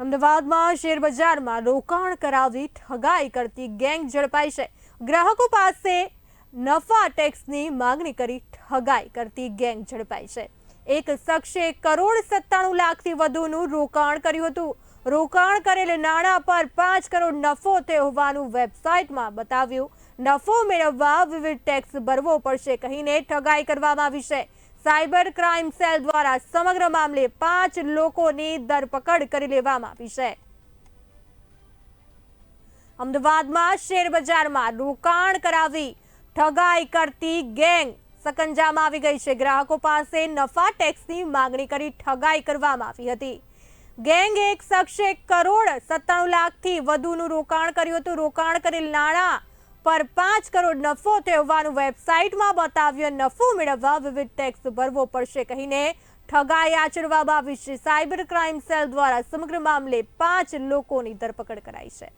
અમદાવાદમાં શેરબજારમાં રોકાણ કરાવી ઠગાઈ કરતી ગેંગ ઝડપાઈ છે. ગ્રાહકો પાસે નફા ટેક્સની માંગણી કરી ઠગાઈ કરતી ગેંગ ઝડપાઈ છે. એક શખ્સે કરોડ સત્તાણું લાખથી વધુનું રોકાણ કર્યું હતું. રોકાણ કરેલ નાણાં પર પાંચ કરોડ નફો થયો હોવાનું વેબસાઇટમાં બતાવ્યું. નફો મેળવવા વિવિધ ટેક્સ ભરવો પડશે કહીને ઠગાઈ કરવામાં આવી છે. સાયબર ક્રાઇમ સેલ દ્વારા સમગ્ર મામલે પાંચ લોકોની ધરપકડ કરી લેવામાં આવી છે. અમદાવાદમાં શેરબજારમાં રોકાણ કરાવી ઠગાઈ કરતી ગેંગ સકંજામાં આવી ગઈ છે. ગ્રાહકો પાસે નફા ટેક્સની માંગણી કરી ઠગાઈ કરવામાં આવી હતી. ગેંગ એક શખ્સે કરોડ સત્તાણું લાખથી વધુનું રોકાણ કર્યું હતું. રોકાણ કરેલ નાણાં પર પાંચ કરોડ નફો થયો હોવાનું વેબસાઇટમાં બતાવ્યો નફો મેળવવા વિવિધ ટેક્સ ભરવો પડશે કહીને ઠગાઈ આચરવામાં આવી સાયબર ક્રાઇમ સેલ દ્વારા સમગ્ર મામલે પાંચ લોકોની ધરપકડ કરાઈ છે.